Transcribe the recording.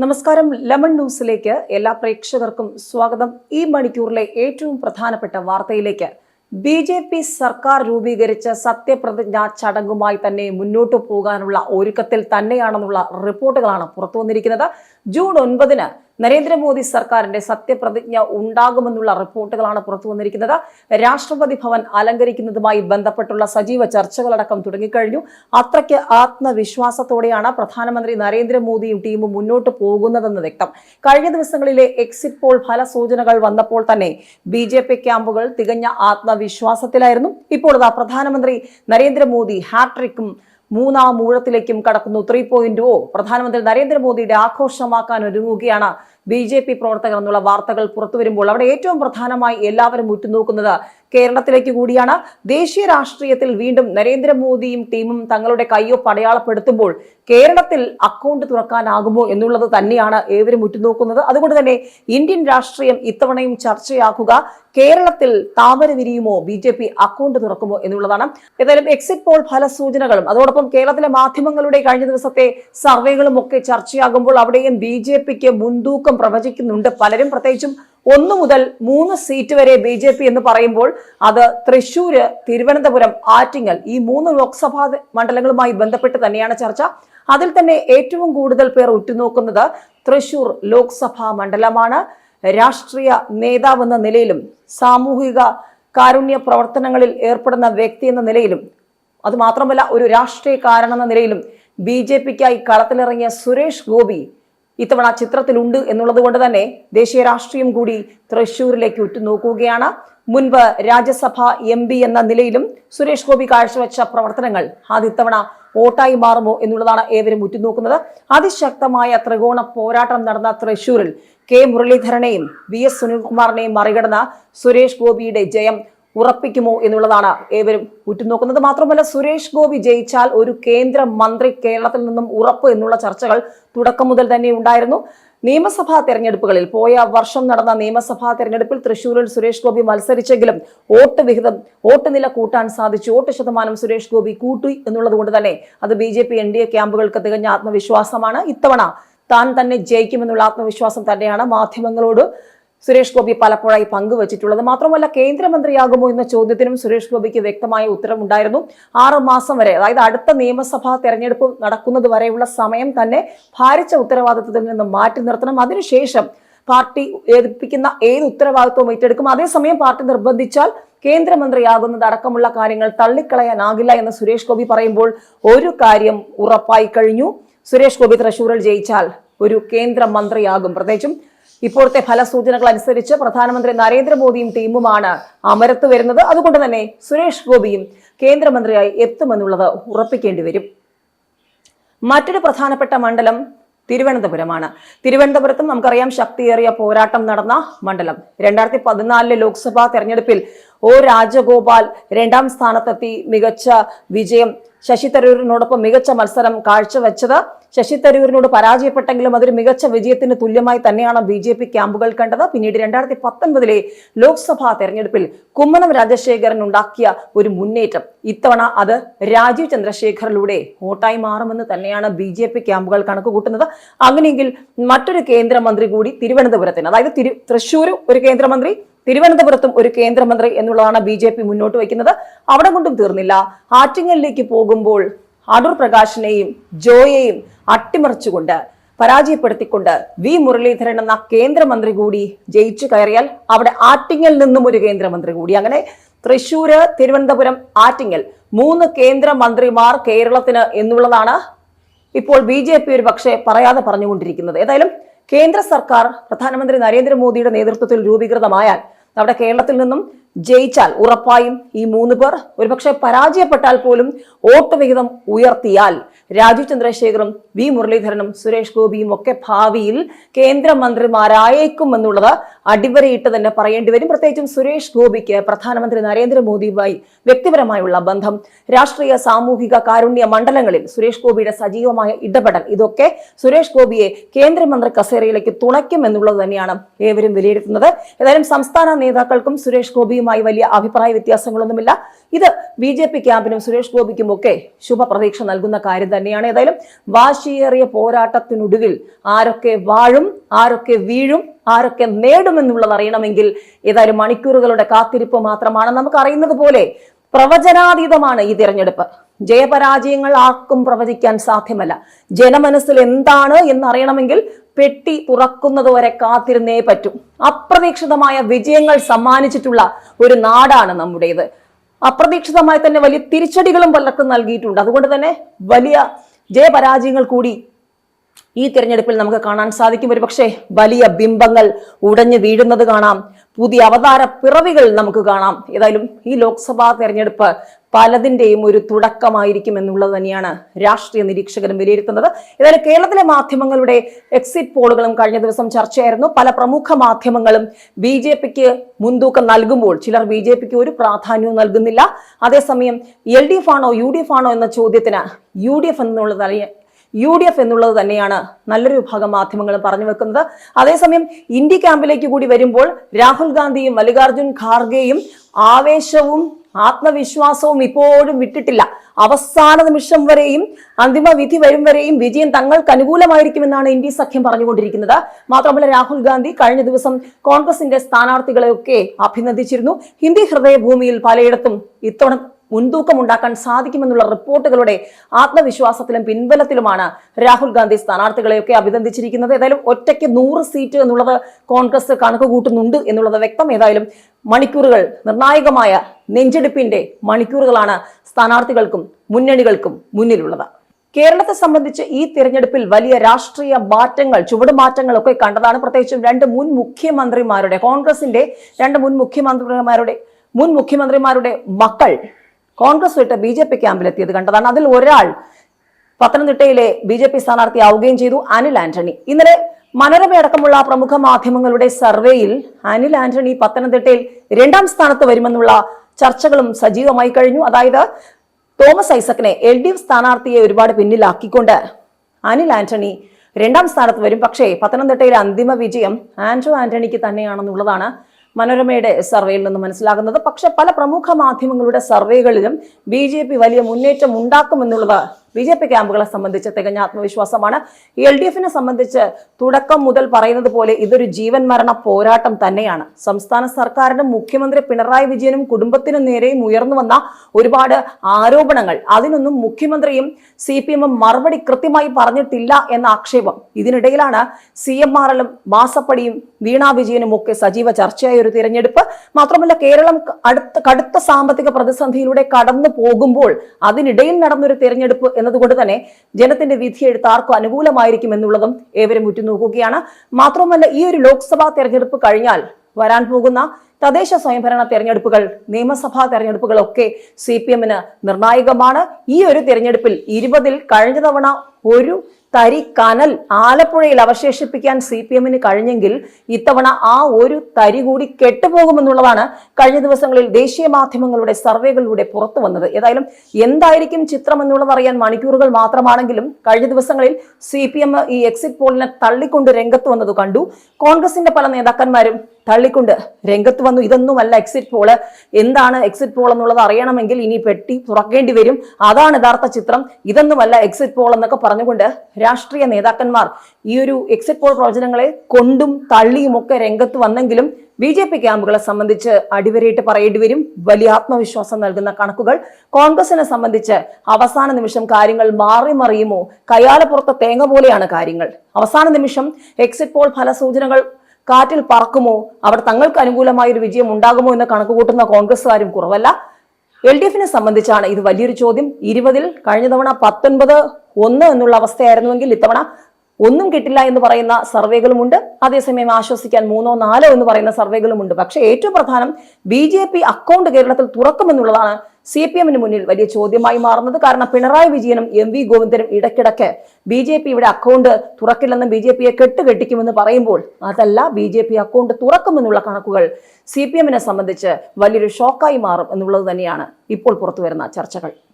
നമസ്കാരം. ലെമൺ ന്യൂസിലേക്ക് എല്ലാ പ്രേക്ഷകർക്കും സ്വാഗതം. ഈ മണിക്കൂറിലെ ഏറ്റവും പ്രധാനപ്പെട്ട വാർത്തയിലേക്ക്. ബി ജെ പി സർക്കാർ രൂപീകരിച്ച സത്യപ്രതിജ്ഞാ ചടങ്ങുമായി തന്നെ മുന്നോട്ടു പോകാനുള്ള ഒരുക്കത്തിൽ തന്നെയാണെന്നുള്ള റിപ്പോർട്ടുകളാണ് പുറത്തു വന്നിരിക്കുന്നത് ജൂൺ ഒൻപതിന് നരേന്ദ്രമോദി സർക്കാരിന്റെ സത്യപ്രതിജ്ഞ ഉണ്ടാകുമെന്നുള്ള റിപ്പോർട്ടുകളാണ് പുറത്തു വന്നിരിക്കുന്നത്. രാഷ്ട്രപതി ഭവൻ അലങ്കരിക്കുന്നതുമായി ബന്ധപ്പെട്ടുള്ള സജീവ ചർച്ചകളടക്കം തുടങ്ങിക്കഴിഞ്ഞു. അത്രയ്ക്ക് ആത്മവിശ്വാസത്തോടെയാണ് പ്രധാനമന്ത്രി നരേന്ദ്രമോദിയും ടീമും മുന്നോട്ട് പോകുന്നതെന്ന് വ്യക്തം. കഴിഞ്ഞ ദിവസങ്ങളിലെ എക്സിറ്റ് പോൾ ഫലസൂചനകൾ വന്നപ്പോൾ തന്നെ ബി ക്യാമ്പുകൾ തികഞ്ഞ ആത്മവിശ്വാസത്തിലായിരുന്നു. ഇപ്പോൾ പ്രധാനമന്ത്രി നരേന്ദ്രമോദി ഹാട്രിക്കും മൂന്നാം ഊഴത്തിലേക്കും കടക്കുന്നു. Three point O. പ്രധാനമന്ത്രി നരേന്ദ്രമോദിയുടെ ആഘോഷമാക്കാൻ ഒരുങ്ങുകയാണ് ബി ജെ പി പ്രവർത്തകർ എന്നുള്ള വാർത്തകൾ പുറത്തു വരുമ്പോൾ അവിടെ ഏറ്റവും പ്രധാനമായി എല്ലാവരും ഉറ്റുനോക്കുന്നത് കേരളത്തിലേക്ക് കൂടിയാണ്. ദേശീയ രാഷ്ട്രീയത്തിൽ വീണ്ടും നരേന്ദ്രമോദിയും ടീമും തങ്ങളുടെ കയ്യൊപ്പ് അടയാളപ്പെടുത്തുമ്പോൾ കേരളത്തിൽ അക്കൗണ്ട് തുറക്കാനാകുമോ എന്നുള്ളത് തന്നെയാണ് ഏവരും ഉറ്റുനോക്കുന്നത്. അതുകൊണ്ട് തന്നെ ഇന്ത്യൻ രാഷ്ട്രീയം ഇത്തവണയും ചർച്ചയാക്കുക. കേരളത്തിൽ താമര വിരിയുമോ? ബി ജെ പി അക്കൗണ്ട് തുറക്കുമോ എന്നുള്ളതാണ്. ഏതായാലും എക്സിറ്റ് പോൾ ഫലസൂചനകളും അതോടൊപ്പം കേരളത്തിലെ മാധ്യമങ്ങളുടെ കഴിഞ്ഞ ദിവസത്തെ സർവേകളും ഒക്കെ ചർച്ചയാകുമ്പോൾ അവിടെയും ബി ജെ പിക്ക് മുൻതൂക്കം പ്രവചിക്കുന്നുണ്ട്. പലരും പ്രത്യേകിച്ചും ഒന്നു മുതൽ മൂന്ന് സീറ്റ് വരെ ബി ജെ പി എന്ന് പറയുമ്പോൾ അത് തൃശൂര് തിരുവനന്തപുരം ആറ്റിങ്ങൽ ഈ മൂന്ന് ലോക്സഭാ മണ്ഡലങ്ങളുമായി ബന്ധപ്പെട്ട് തന്നെയാണ് ചർച്ച. അതിൽ തന്നെ ഏറ്റവും കൂടുതൽ പേർ ഉറ്റുനോക്കുന്നത് തൃശൂർ ലോക്സഭാ മണ്ഡലമാണ്. രാഷ്ട്രീയ നേതാവെന്ന നിലയിലും സാമൂഹിക കാരുണ്യ പ്രവർത്തനങ്ങളിൽ ഏർപ്പെടുന്ന വ്യക്തി എന്ന നിലയിലും അതുമാത്രമല്ല ഒരു രാഷ്ട്രീയക്കാരൻ എന്ന നിലയിലും ബി ജെ പിക്കായി കളത്തിലിറങ്ങിയ സുരേഷ് ഗോപി ഇത്തവണ ചിത്രത്തിലുണ്ട് എന്നുള്ളത് കൊണ്ട് തന്നെ ദേശീയ രാഷ്ട്രീയം കൂടി തൃശൂരിലേക്ക് ഉറ്റുനോക്കുകയാണ്. മുൻപ് രാജ്യസഭ എം പി എന്ന നിലയിലും സുരേഷ് ഗോപി കാഴ്ചവെച്ച പ്രവർത്തനങ്ങൾ അത് ഇത്തവണ വോട്ടായി മാറുമോ എന്നുള്ളതാണ് ഏവരും ഉറ്റുനോക്കുന്നത്. അതിശക്തമായ ത്രികോണ പോരാട്ടം നടന്ന തൃശൂരിൽ കെ മുരളീധരനെയും വി എസ് സുനിൽകുമാറിനെയും മറികടന്ന സുരേഷ് ഗോപിയുടെ ജയം ഉറപ്പിക്കുമോ എന്നുള്ളതാണ് ഏവരും ഉറ്റുനോക്കുന്നത്. മാത്രമല്ല സുരേഷ് ഗോപി ജയിച്ചാൽ ഒരു കേന്ദ്ര മന്ത്രി കേരളത്തിൽ നിന്നും ഉറപ്പ് എന്നുള്ള ചർച്ചകൾ തുടക്കം മുതൽ തന്നെ ഉണ്ടായിരുന്നു. നിയമസഭാ തെരഞ്ഞെടുപ്പുകളിൽ പോയ വർഷം നടന്ന നിയമസഭാ തെരഞ്ഞെടുപ്പിൽ തൃശൂരിൽ സുരേഷ് ഗോപി മത്സരിച്ചെങ്കിലും വോട്ട് വിഹിതം വോട്ട് നില കൂട്ടാൻ സാധിച്ചു. വോട്ട് ശതമാനം സുരേഷ് ഗോപി കൂട്ടി എന്നുള്ളത് കൊണ്ട് തന്നെ അത് B J P N D A ക്യാമ്പുകൾക്ക് തികഞ്ഞ ആത്മവിശ്വാസമാണ്. ഇത്തവണ താൻ തന്നെ ജയിക്കുമെന്നുള്ള ആത്മവിശ്വാസം തന്നെയാണ് മാധ്യമങ്ങളോട് സുരേഷ് ഗോപി പലപ്പോഴായി പങ്കുവച്ചിട്ടുള്ളത്. മാത്രമല്ല കേന്ദ്രമന്ത്രിയാകുമോ എന്ന ചോദ്യത്തിനും സുരേഷ് ഗോപിക്ക് വ്യക്തമായ ഉത്തരവുണ്ടായിരുന്നു ആറ് മാസം വരെ അതായത് അടുത്ത നിയമസഭാ തെരഞ്ഞെടുപ്പ് നടക്കുന്നത് വരെയുള്ള സമയം തന്നെ ഭാരിച്ച ഉത്തരവാദിത്വത്തിൽ നിന്ന് മാറ്റി നിർത്തണം. അതിനുശേഷം പാർട്ടി ഏൽപ്പിക്കുന്ന ഏത് ഉത്തരവാദിത്വവും ഏറ്റെടുക്കും? അതേസമയം പാർട്ടി നിർബന്ധിച്ചാൽ കേന്ദ്രമന്ത്രിയാകുന്നത് അടക്കമുള്ള കാര്യങ്ങൾ തള്ളിക്കളയാനാകില്ല എന്ന് സുരേഷ് ഗോപി പറയുമ്പോൾ ഒരു കാര്യം ഉറപ്പായി കഴിഞ്ഞു. സുരേഷ് ഗോപി തൃശൂരിൽ ജയിച്ചാൽ ഒരു കേന്ദ്രമന്ത്രിയാകും. പ്രത്യേകിച്ചും ഇപ്പോഴത്തെ ഫലസൂചനകൾ അനുസരിച്ച് പ്രധാനമന്ത്രി നരേന്ദ്രമോദിയും ടീമുമാണ് അമരത്ത് വരുന്നത്. അതുകൊണ്ട് തന്നെ സുരേഷ് ഗോപിയും കേന്ദ്രമന്ത്രിയായി എത്തുമെന്നുള്ളത് ഉറപ്പിക്കേണ്ടി വരും. മറ്റൊരു പ്രധാനപ്പെട്ട മണ്ഡലം തിരുവനന്തപുരമാണ്. തിരുവനന്തപുരത്തും നമുക്കറിയാം ശക്തിയേറിയ പോരാട്ടം നടന്ന മണ്ഡലം. രണ്ടായിരത്തി പതിനാലിലെ ലോക്സഭാ തെരഞ്ഞെടുപ്പിൽ ഒ രാജഗോപാൽ രണ്ടാം സ്ഥാനത്തെത്തി മികച്ച വിജയം ശശി തരൂരിനോടൊപ്പം മികച്ച മത്സരം കാഴ്ചവെച്ചത്. ശശി തരൂരിനോട് പരാജയപ്പെട്ടെങ്കിലും അതൊരു മികച്ച വിജയത്തിന് തുല്യമായി തന്നെയാണ് ബി ജെ പി ക്യാമ്പുകൾ കണ്ടത്. പിന്നീട് രണ്ടായിരത്തി പത്തൊൻപതിലെ ലോക്സഭാ തെരഞ്ഞെടുപ്പിൽ കുമ്മനം രാജശേഖരൻ ഉണ്ടാക്കിയ ഒരു മുന്നേറ്റം. ഇത്തവണ അത് രാജീവ് ചന്ദ്രശേഖറിലൂടെ വോട്ടായി മാറുമെന്ന് തന്നെയാണ് ബി ജെ പി ക്യാമ്പുകൾ കണക്കുകൂട്ടുന്നത്. അങ്ങനെയെങ്കിൽ മറ്റൊരു കേന്ദ്രമന്ത്രി കൂടി തിരുവനന്തപുരത്തിന് അതായത് തിരു തൃശ്ശൂർ ഒരു കേന്ദ്രമന്ത്രി തിരുവനന്തപുരത്തും ഒരു കേന്ദ്രമന്ത്രി എന്നുള്ളതാണ് ബി ജെ പി മുന്നോട്ട് വയ്ക്കുന്നത്. അവിടെ കൊണ്ടും തീർന്നില്ല. ആറ്റിങ്ങലിലേക്ക് പോകുമ്പോൾ അടൂർ പ്രകാശിനെയും ജോയെയും അട്ടിമറിച്ചുകൊണ്ട് പരാജയപ്പെടുത്തിക്കൊണ്ട് വി മുരളീധരൻ എന്ന കേന്ദ്രമന്ത്രി കൂടി ജയിച്ചു കയറിയാൽ അവിടെ ആറ്റിങ്ങൽ നിന്നും ഒരു കേന്ദ്രമന്ത്രി കൂടി. അങ്ങനെ തൃശൂര് തിരുവനന്തപുരം ആറ്റിങ്ങൽ മൂന്ന് കേന്ദ്രമന്ത്രിമാർ കേരളത്തിന് എന്നുള്ളതാണ് ഇപ്പോൾ ബി ജെ പി ഒരു പക്ഷേ പറയാതെ പറഞ്ഞുകൊണ്ടിരിക്കുന്നത്. ഏതായാലും കേന്ദ്ര സർക്കാർ പ്രധാനമന്ത്രി നരേന്ദ്രമോദിയുടെ നേതൃത്വത്തിൽ രൂപീകൃതമായാൽ നമ്മുടെ കേരളത്തിൽ നിന്നും ജയിച്ചാൽ ഉറപ്പായും ഈ മൂന്ന് പേർ ഒരുപക്ഷെ പരാജയപ്പെട്ടാൽ പോലും വോട്ട് വിഹിതം ഉയർത്തിയാൽ രാജീവ് ചന്ദ്രശേഖറും വി മുരളീധരനും സുരേഷ് ഗോപിയും ഒക്കെ ഭാവിയിൽ കേന്ദ്രമന്ത്രിമാരായേക്കും എന്നുള്ളത് അടിവരയിട്ട് തന്നെ പറയേണ്ടി വരും. പ്രത്യേകിച്ചും സുരേഷ് ഗോപിക്ക് പ്രധാനമന്ത്രി നരേന്ദ്രമോദിയുമായി വ്യക്തിപരമായുള്ള ബന്ധം രാഷ്ട്രീയ സാമൂഹിക കാരുണ്യ മണ്ഡലങ്ങളിൽ സുരേഷ് ഗോപിയുടെ സജീവമായ ഇടപെടൽ ഇതൊക്കെ സുരേഷ് ഗോപിയെ കേന്ദ്രമന്ത്രി കസേരയിലേക്ക് തുണയ്ക്കും എന്നുള്ളത് തന്നെയാണ് ഏവരും വിലയിരുത്തുന്നത്. ഏതായാലും സംസ്ഥാന നേതാക്കൾക്കും സുരേഷ് ഗോപിയും ഗോപിയുമായി വലിയ അഭിപ്രായ വ്യത്യാസങ്ങളൊന്നുമില്ല. ഇത് ബി ജെ പി ക്യാമ്പിനും സുരേഷ് ഗോപിക്കും ഒക്കെ ശുഭപ്രതീക്ഷ നൽകുന്ന കാര്യം തന്നെയാണ്. ഏതായാലും വാശിയേറിയ പോരാട്ടത്തിനൊടുവിൽ ആരൊക്കെ വാഴും ആരൊക്കെ വീഴും ആരൊക്കെ നേടുമെന്നുള്ളത് അറിയണമെങ്കിൽ ഏതായാലും മണിക്കൂറുകളുടെ കാത്തിരിപ്പ് മാത്രമാണ്. നമുക്ക് അറിയുന്നത് പോലെ പ്രവചനാതീതമാണ് ഈ തിരഞ്ഞെടുപ്പ്. ജയപരാജയങ്ങൾ ആർക്കും പ്രവചിക്കാൻ സാധ്യമല്ല. ജനമനസ്സിൽ എന്താണ് എന്നറിയണമെങ്കിൽ പെട്ടി തുറക്കുന്നത് വരെ കാത്തിരുന്നേ പറ്റും. അപ്രതീക്ഷിതമായ വിജയങ്ങൾ സമ്മാനിച്ചിട്ടുള്ള ഒരു നാടാണ് നമ്മുടേത്. അപ്രതീക്ഷിതമായി തന്നെ വലിയ തിരിച്ചടികളും പലർക്കും നൽകിയിട്ടുണ്ട്. അതുകൊണ്ട് തന്നെ വലിയ ജയപരാജയങ്ങൾ കൂടി ഈ തിരഞ്ഞെടുപ്പിൽ നമുക്ക് കാണാൻ സാധിക്കും. ഒരു പക്ഷേ വലിയ ബിംബങ്ങൾ ഉടഞ്ഞു വീഴുന്നത് കാണാം. പുതിയ അവതാര പിറവികൾ നമുക്ക് കാണാം. ഏതായാലും ഈ ലോക്സഭാ തെരഞ്ഞെടുപ്പ് പലതിന്റെയും ഒരു തുടക്കമായിരിക്കും എന്നുള്ളത് തന്നെയാണ് രാഷ്ട്രീയ നിരീക്ഷകരും വിലയിരുത്തുന്നത്. ഏതായാലും കേരളത്തിലെ മാധ്യമങ്ങളുടെ എക്സിറ്റ് പോളുകളും കഴിഞ്ഞ ദിവസം ചർച്ചയായിരുന്നു. പല പ്രമുഖ മാധ്യമങ്ങളും ബി ജെ പിക്ക് മുൻതൂക്കം നൽകുമ്പോൾ ചിലർ ബി ജെ പിക്ക് ഒരു പ്രാധാന്യവും നൽകുന്നില്ല. അതേസമയം എൽ ഡി എഫ് ആണോ യു ഡി എഫ് ആണോ എന്ന ചോദ്യത്തിന് യു ഡി എഫ് എന്നുള്ളത് യു ഡി എഫ് എന്നുള്ളത് തന്നെയാണ് നല്ലൊരു വിഭാഗം മാധ്യമങ്ങൾ പറഞ്ഞു വെക്കുന്നത്. അതേസമയം ഇന്ത്യ ക്യാമ്പിലേക്ക് കൂടി വരുമ്പോൾ രാഹുൽ ഗാന്ധിയും മല്ലികാർജുൻ ഖാർഗെയും ആവേശവും ആത്മവിശ്വാസവും ഇപ്പോഴും വിട്ടിട്ടില്ല. അവസാന നിമിഷം വരെയും അന്തിമ വിധി വരും വരെയും വിജയം തങ്ങൾക്ക് അനുകൂലമായിരിക്കുമെന്നാണ് ഇന്ത്യ സഖ്യം പറഞ്ഞുകൊണ്ടിരിക്കുന്നത്. മാത്രമല്ല രാഹുൽ ഗാന്ധി കഴിഞ്ഞ ദിവസം കോൺഗ്രസിന്റെ സ്ഥാനാർത്ഥികളെയൊക്കെ അഭിനന്ദിച്ചിരുന്നു. ഹിന്ദി ഹൃദയഭൂമിയിൽ പലയിടത്തും ഇത്തവണ മുൻതൂക്കം ഉണ്ടാക്കാൻ സാധിക്കുമെന്നുള്ള റിപ്പോർട്ടുകളുടെ ആത്മവിശ്വാസത്തിലും പിൻബലത്തിലുമാണ് രാഹുൽ ഗാന്ധി സ്ഥാനാർത്ഥികളെയൊക്കെ അഭിനന്ദിച്ചിരിക്കുന്നത്. ഏതായാലും ഒറ്റയ്ക്ക് നൂറ് സീറ്റ് എന്നുള്ളത് കോൺഗ്രസ് കണക്ക് കൂട്ടുന്നുണ്ട് എന്നുള്ളത് വ്യക്തം. ഏതായാലും മണിക്കൂറുകൾ നിർണായകമായ നെഞ്ചെടുപ്പിന്റെ മണിക്കൂറുകളാണ് സ്ഥാനാർത്ഥികൾക്കും മുന്നണികൾക്കും മുന്നിലുള്ളത്. കേരളത്തെ സംബന്ധിച്ച് ഈ തിരഞ്ഞെടുപ്പിൽ വലിയ രാഷ്ട്രീയ മാറ്റങ്ങൾ ചുവടുമാറ്റങ്ങളൊക്കെ കണ്ടതാണ്. പ്രത്യേകിച്ചും രണ്ട് മുൻ മുഖ്യമന്ത്രിമാരുടെ കോൺഗ്രസിന്റെ രണ്ട് മുൻ മുഖ്യമന്ത്രിമാരുടെ മുൻ മുഖ്യമന്ത്രിമാരുടെ മക്കൾ കോൺഗ്രസ് വിട്ട് ബി ജെ പി ക്യാമ്പിലെത്തിയത് കണ്ടതാണ്. അതിൽ ഒരാൾ പത്തനംതിട്ടയിലെ ബി ജെ പി സ്ഥാനാർത്ഥിയാവുകയും ചെയ്തു അനിൽ ആന്റണി. ഇന്നലെ മനോരമ അടക്കമുള്ള പ്രമുഖ മാധ്യമങ്ങളുടെ സർവേയിൽ അനിൽ ആന്റണി പത്തനംതിട്ടയിൽ രണ്ടാം സ്ഥാനത്ത് വരുമെന്നുള്ള ചർച്ചകളും സജീവമായി കഴിഞ്ഞു. അതായത് തോമസ് ഐസക്കിനെ എൽ ഡി എഫ് സ്ഥാനാർത്ഥിയെ ഒരുപാട് പിന്നിലാക്കിക്കൊണ്ട് അനിൽ ആന്റണി രണ്ടാം സ്ഥാനത്ത് വരും. പക്ഷേ പത്തനംതിട്ടയിലെ അന്തിമ വിജയം ആന്റോ ആന്റണിക്ക് തന്നെയാണെന്നുള്ളതാണ് മനോരമയുടെ സർവേയിൽ നിന്ന് മനസ്സിലാകുന്നത്. പക്ഷെ പല പ്രമുഖ മാധ്യമങ്ങളുടെ സർവേകളിലും ബി വലിയ മുന്നേറ്റം ഉണ്ടാക്കുമെന്നുള്ളത് ബി ജെ പി ക്യാമ്പുകളെ സംബന്ധിച്ച് തികഞ്ഞ ആത്മവിശ്വാസമാണ്. എൽ ഡി എഫിനെ സംബന്ധിച്ച് തുടക്കം മുതൽ പറയുന്നത് പോലെ ഇതൊരു ജീവൻ മരണ പോരാട്ടം തന്നെയാണ്. സംസ്ഥാന സർക്കാരിനും മുഖ്യമന്ത്രി പിണറായി വിജയനും കുടുംബത്തിനും നേരെയും ഉയർന്നു വന്ന ഒരുപാട് ആരോപണങ്ങൾ. അതിനൊന്നും മുഖ്യമന്ത്രിയും സി പി എമ്മും മറുപടി കൃത്യമായി പറഞ്ഞിട്ടില്ല എന്ന ആക്ഷേപം. ഇതിനിടയിലാണ് സി എം ആർ എല്ലും മാസപ്പടിയും വീണാ വിജയനും ഒക്കെ സജീവ ചർച്ചയായ ഒരു തിരഞ്ഞെടുപ്പ്. മാത്രമല്ല കേരളം അടുത്ത കടുത്ത സാമ്പത്തിക പ്രതിസന്ധിയിലൂടെ കടന്നു പോകുമ്പോൾ അതിനിടയിൽ നടന്നൊരു തിരഞ്ഞെടുപ്പ് എന്നതുകൊണ്ട് തന്നെ ജനത്തിന്റെ വിധിയെഴുത്ത് ആർക്കും അനുകൂലമായിരിക്കും എന്നുള്ളതും ഏവരും ഉറ്റുനോക്കുകയാണ്. മാത്രമല്ല ഈ ഒരു ലോക്സഭാ തെരഞ്ഞെടുപ്പ് കഴിഞ്ഞാൽ വരാൻ പോകുന്ന തദ്ദേശ സ്വയംഭരണ തെരഞ്ഞെടുപ്പുകൾ നിയമസഭാ തെരഞ്ഞെടുപ്പുകളൊക്കെ സി പി എമ്മിന് നിർണായകമാണ്. ഈ ഒരു തെരഞ്ഞെടുപ്പിൽ ഇരുപതിൽ കഴിഞ്ഞ തവണ ഒരു തരി കനൽ ആലപ്പുഴയിൽ അവശേഷിപ്പിക്കാൻ സി പി എമ്മിന് കഴിഞ്ഞെങ്കിൽ ഇത്തവണ ആ ഒരു തരി കൂടി കെട്ടുപോകുമെന്നുള്ളതാണ് കഴിഞ്ഞ ദിവസങ്ങളിൽ ദേശീയ മാധ്യമങ്ങളുടെ സർവേകളിലൂടെ പുറത്തു വന്നത്. ഏതായാലും എന്തായിരിക്കും ചിത്രം എന്നുള്ളത് അറിയാൻ മണിക്കൂറുകൾ മാത്രമാണെങ്കിലും കഴിഞ്ഞ ദിവസങ്ങളിൽ സി ഈ എക്സിറ്റ് പോളിനെ തള്ളിക്കൊണ്ട് രംഗത്ത് വന്നത് കണ്ടു. കോൺഗ്രസിന്റെ പല നേതാക്കന്മാരും തള്ളിക്കൊണ്ട് രംഗത്ത് വന്നു. ഇതൊന്നുമല്ല എക്സിറ്റ് പോൾ എന്താണ് എക്സിറ്റ് പോൾ എന്നുള്ളത് അറിയണമെങ്കിൽ ഇനി പെട്ടി തുറക്കേണ്ടി വരും. അതാണ് യഥാർത്ഥ ചിത്രം. ഇതൊന്നുമല്ല എക്സിറ്റ് പോൾ എന്നൊക്കെ പറഞ്ഞുകൊണ്ട് രാഷ്ട്രീയ നേതാക്കന്മാർ ഈ ഒരു എക്സിറ്റ് പോൾ പ്രവചനങ്ങളെ കൊണ്ടും തള്ളിയും ഒക്കെ രംഗത്ത് വന്നെങ്കിലും ബി ജെ പി ക്യാമ്പുകളെ സംബന്ധിച്ച് അടിവരയിട്ട് പറയേണ്ടി വരും. വലിയ ആത്മവിശ്വാസം നൽകുന്ന കണക്കുകൾ. കോൺഗ്രസിനെ സംബന്ധിച്ച് അവസാന നിമിഷം കാര്യങ്ങൾ മാറി മറിയുമോ? കയാലപ്പുറത്തെ തേങ്ങ പോലെയാണ് കാര്യങ്ങൾ. അവസാന നിമിഷം എക്സിറ്റ് പോൾ ഫലസൂചനകൾ കാറ്റിൽ പറക്കുമോ? അവിടെ തങ്ങൾക്ക് അനുകൂലമായ ഒരു വിജയം ഉണ്ടാകുമോ എന്ന് കണക്കുകൂട്ടുന്ന കോൺഗ്രസ്സുകാരും കുറവല്ല. എൽ ഡി എഫിനെ സംബന്ധിച്ചാണ് ഇത് വലിയൊരു ചോദ്യം. ഇരുപതിൽ കഴിഞ്ഞ തവണ പത്തൊൻപത് ഒന്ന് എന്നുള്ള അവസ്ഥയായിരുന്നുവെങ്കിൽ ഇത്തവണ ഒന്നും കിട്ടില്ല എന്ന് പറയുന്ന സർവേകളുമുണ്ട്. അതേസമയം ആശ്വസിക്കാൻ മൂന്നോ നാലോ എന്ന് പറയുന്ന സർവേകളുമുണ്ട്. പക്ഷേ ഏറ്റവും പ്രധാനം ബി ജെ പി അക്കൗണ്ട് കേരളത്തിൽ തുറക്കുമെന്നുള്ളതാണ് സി പി എമ്മിന് മുന്നിൽ വലിയ ചോദ്യമായി മാറുന്നത്. കാരണം പിണറായി വിജയനും എം വി ഗോവിന്ദനും ഇടയ്ക്കിടയ്ക്ക് ബി ജെ പി ഇവിടെ അക്കൗണ്ട് തുറക്കില്ലെന്നും ബി ജെ പിയെ കെട്ടുകെട്ടിക്കുമെന്ന് പറയുമ്പോൾ അതല്ല ബി ജെ പി അക്കൗണ്ട് തുറക്കുമെന്നുള്ള കണക്കുകൾ സി പി എമ്മിനെ സംബന്ധിച്ച് വലിയൊരു ഷോക്കായി മാറും എന്നുള്ളത് തന്നെയാണ് ഇപ്പോൾ പുറത്തു വരുന്ന ചർച്ചകൾ.